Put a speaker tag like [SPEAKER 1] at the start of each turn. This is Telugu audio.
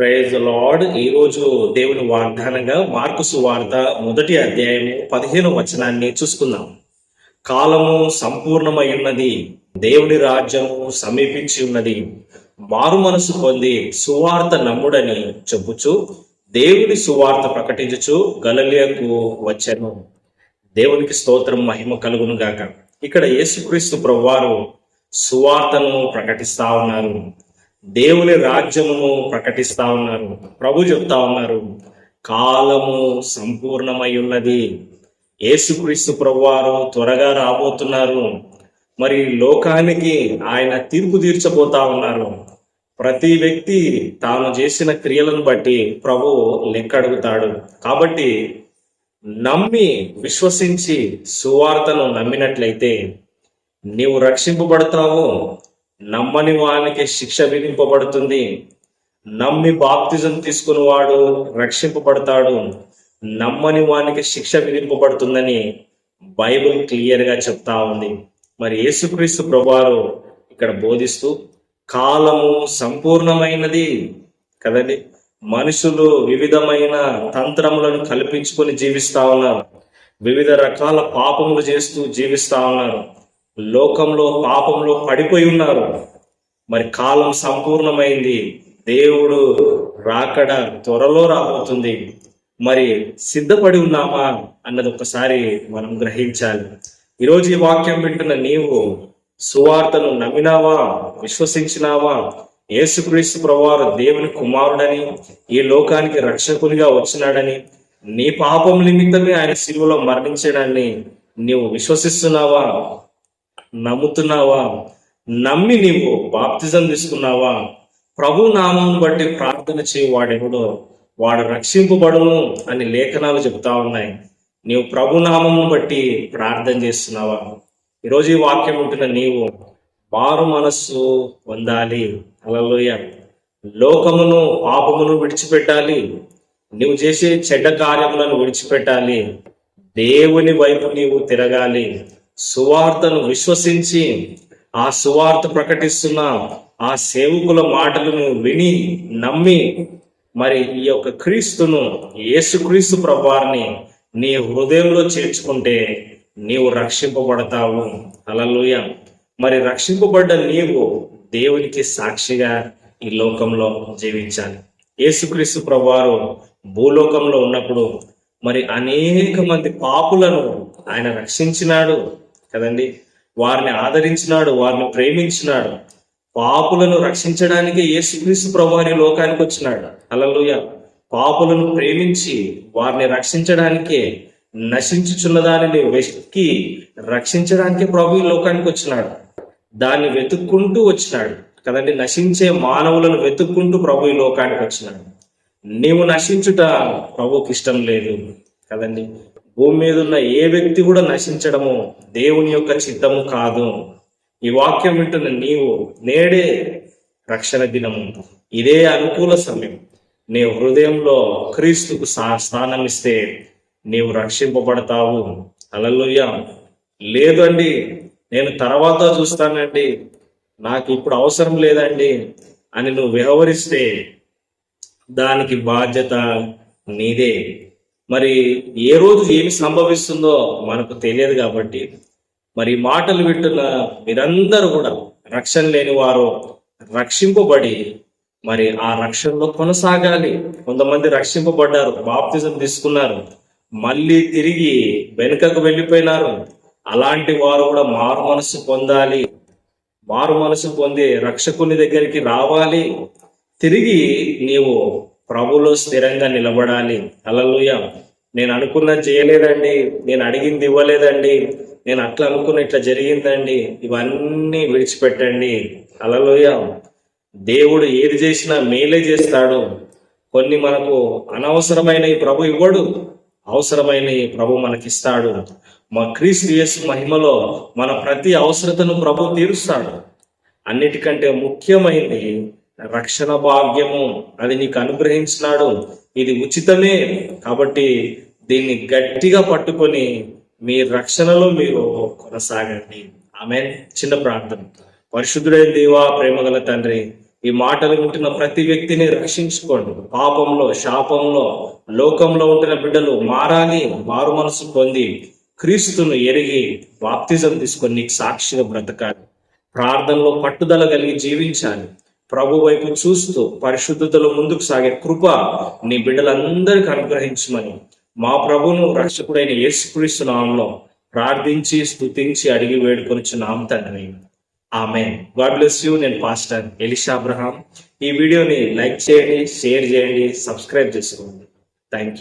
[SPEAKER 1] ప్రైజ్ లార్డ్ ఈ రోజు దేవుని వాగ్దానంగా మార్కు సువార్త మొదటి అధ్యాయము పదిహేను వచనాన్ని చూసుకుందాం. కాలము సంపూర్ణమై ఉన్నది దేవుని రాజ్యము సమీపించి ఉన్నది. మారు మనసు పొంది సువార్త నమ్ముడని చెప్పుచు దేవుని సువార్త ప్రకటించుచు గలలియకు వచ్చాను. దేవునికి స్తోత్రం మహిమ కలుగును గాక. ఇక్కడ యేసుక్రీస్తు ప్రభువారు సువార్తను ప్రకటిస్తా ఉన్నారు. దేవుని రాజ్యమును ప్రకటిస్తా ఉన్నారు. ప్రభు చెప్తా ఉన్నారు కాలము సంపూర్ణమై ఉన్నది యేసుక్రీస్తు ప్రభువారు త్వరగా రాబోతున్నారు. మరి లోకానికి ఆయన తీర్పు తీర్చబోతా ఉన్నారు. ప్రతి వ్యక్తి తాను చేసిన క్రియలను బట్టి ప్రభు లెక్క అడుగుతాడు కాబట్టి నమ్మి విశ్వసించి సువార్తను నమ్మినట్లయితే నీవు రక్షింపబడతావు నమ్మని వానికి శిక్ష విధింపబడుతుంది. నమ్మి బాప్తిజం తీసుకుని వాడు రక్షింపబడతాడు. నమ్మని వానికి శిక్ష విధింపబడుతుందని బైబిల్ క్లియర్గా చెప్తా ఉంది. మరి యేసుక్రీస్తు ప్రభువారు ఇక్కడ బోధిస్తూ కాలము సంపూర్ణమైనది కదండి. మనుషులు వివిధమైన తంత్రములను కల్పించుకొని జీవిస్తా ఉన్నారు. వివిధ రకాల పాపములు చేస్తూ జీవిస్తా ఉన్నారు. లోకంలో పాపంలో పడిపోయి ఉన్నారు. మరి కాలం సంపూర్ణమైంది. దేవుడు రాకడ త్వరలో రాబోతుంది. మరి సిద్ధపడి ఉన్నామా అన్నది ఒకసారి మనం గ్రహించాలి. ఈరోజు ఈ వాక్యం వింటున్న నీవు సువార్తను నమ్మినావా? విశ్వసించినావా? యేసుక్రీస్తు ప్రభువారు దేవుని కుమారుడని ఈ లోకానికి రక్షకునిగా వచ్చినాడని నీ పాపం నిమిత్తమే ఆయన శిలువలో మరణించడాన్ని నీవు విశ్వసిస్తున్నావా? నమ్ముతున్నావా? నమ్మి నీవు బాప్తిజం తీసుకున్నావా? ప్రభు నామం బట్టి ప్రార్థన చేయవాడెవడో వాడు రక్షింపబడును అని లేఖనాలు చెబుతా ఉన్నాయి. నీవు ప్రభు నామము బట్టి ప్రార్థన చేస్తున్నావా? ఈరోజు ఈ వాక్యం ఉంటున్న నీవు మారు మనస్సు పొందాలి. అలలోయ లోకమును పాపమును విడిచిపెట్టాలి. నువ్వు చేసే చెడ్డ కార్యములను విడిచిపెట్టాలి. దేవుని వైపు నీవు తిరగాలి. సువార్తను విశ్వసించి ఆ సువార్త ప్రకటిస్తున్న ఆ సేవకుల మాటలను విని నమ్మి మరి ఈ యొక్క క్రీస్తును యేసుక్రీస్తు ప్రభువారిని నీ హృదయంలో చేర్చుకుంటే నీవు రక్షింపబడతావు. అలలుయ మరి రక్షింపబడ్డ నీవు దేవునికి సాక్షిగా ఈ లోకంలో జీవించాలి. యేసుక్రీస్తు ప్రభువారు భూలోకంలో ఉన్నప్పుడు మరి అనేక మంది పాపులను ఆయన రక్షించినాడు. కదండి? వారిని ఆదరించినాడు వారిని ప్రేమించినాడు. పాపులను రక్షించడానికి యేసుక్రీస్తు ప్రభువారి లోకానికి వచ్చినాడు. అలలుయ పాపులను ప్రేమించి వారిని రక్షించడానికే నశించుచున్న దానిని వెతికి రక్షించడానికి ప్రభు ఈ లోకానికి వచ్చినాడు. దాన్ని వెతుక్కుంటూ వచ్చినాడు. కదండి? నశించే మానవులను వెతుక్కుంటూ ప్రభు ఈ లోకానికి వచ్చినాడు. నీవు నశించుట ప్రభుకి ఇష్టం లేదు. కదండి? భూమి మీద ఉన్న ఏ వ్యక్తి కూడా నశించడము దేవుని యొక్క చిత్తము కాదు. ఈ వాక్యం వింటున్న నీవు నేడే రక్షణ దినము. ఇదే అనుకూల సమయం. నీ హృదయంలో క్రీస్తుకు సా- స్థానం ఇస్తే నీవు రక్షింపబడతావు. అలలుయ్య లేదండి నేను తర్వాత చూస్తానండి. నాకు ఇప్పుడు అవసరం లేదండి అని నువ్వు వ్యవహరిస్తే దానికి బాధ్యత నీదే. మరి ఏ రోజు ఏమి సంభవిస్తుందో మనకు తెలియదు కాబట్టి మరి మాటలు వింటున్న మీరందరూ కూడా రక్షణ లేని వారు రక్షింపబడి మరి ఆ రక్షణలో కొనసాగాలి. కొంతమంది రక్షింపబడ్డారు బాప్తిజం తీసుకున్నారు మళ్ళీ తిరిగి వెనుకకు వెళ్ళిపోయినారు. అలాంటి వారు కూడా మారు మనసు పొందాలి. మారు మనసు పొంది రక్షకుని దగ్గరికి రావాలి. తిరిగి నీవు ప్రభులో స్థిరంగా నిలబడాలి. అలలుయ నేను అనుకున్నది చేయలేదండి. నేను అడిగింది ఇవ్వలేదండి. నేను అట్లా అనుకున్న ఇట్లా జరిగిందండి. ఇవన్నీ విడిచిపెట్టండి. అలలోయ దేవుడు ఏది చేసినా మేలే చేస్తాడు. కొన్ని మనకు అనవసరమైన ప్రభు ఇవ్వడు. అవసరమైన ప్రభు మనకిస్తాడు. మా క్రీస్తు యేసు మహిమలో మన ప్రతి అవసరతను ప్రభు తీరుస్తాడు. అన్నిటికంటే ముఖ్యమైనది రక్షణ భాగ్యము అది నీకు అనుగ్రహించినాడు. ఇది ఉచితమే. కాబట్టి దీన్ని గట్టిగా పట్టుకొని మీ రక్షణలో మీరు కొనసాగండి. ఆమె చిన్న ప్రార్థన. పరిశుద్ధుడైన దేవా ప్రేమగల తండ్రి ఈ మాటలు వింటున్న ప్రతి వ్యక్తిని రక్షించుకోండి. పాపంలో శాపంలో లోకంలో ఉంటున్న బిడ్డలు మారాలి మారు మనసు పొంది క్రీస్తును ఎరిగి బాప్తిజం తీసుకొని నీకు సాక్షిగా బ్రతకాలి. ప్రార్థనలో పట్టుదల కలిగి జీవించాలి. ప్రభు వైపు చూస్తూ పరిశుద్ధతలో ముందుకు సాగే కృప నీ బిడ్డలందరికీ అనుగ్రహించమని మా ప్రభును రక్షకుడైన యేసుక్రీస్తు నామంలో ప్రార్థించి స్తుతించి అడిగి వేడుకొని నామ తండ్రి. ఆమె గాడ్ బ్లెస్ యూ. నేను పాస్టర్ ఎలిషా అబ్రహాం. ఈ వీడియోని లైక్ చేయండి షేర్ చేయండి సబ్స్క్రైబ్ చేసుకోండి. Thank you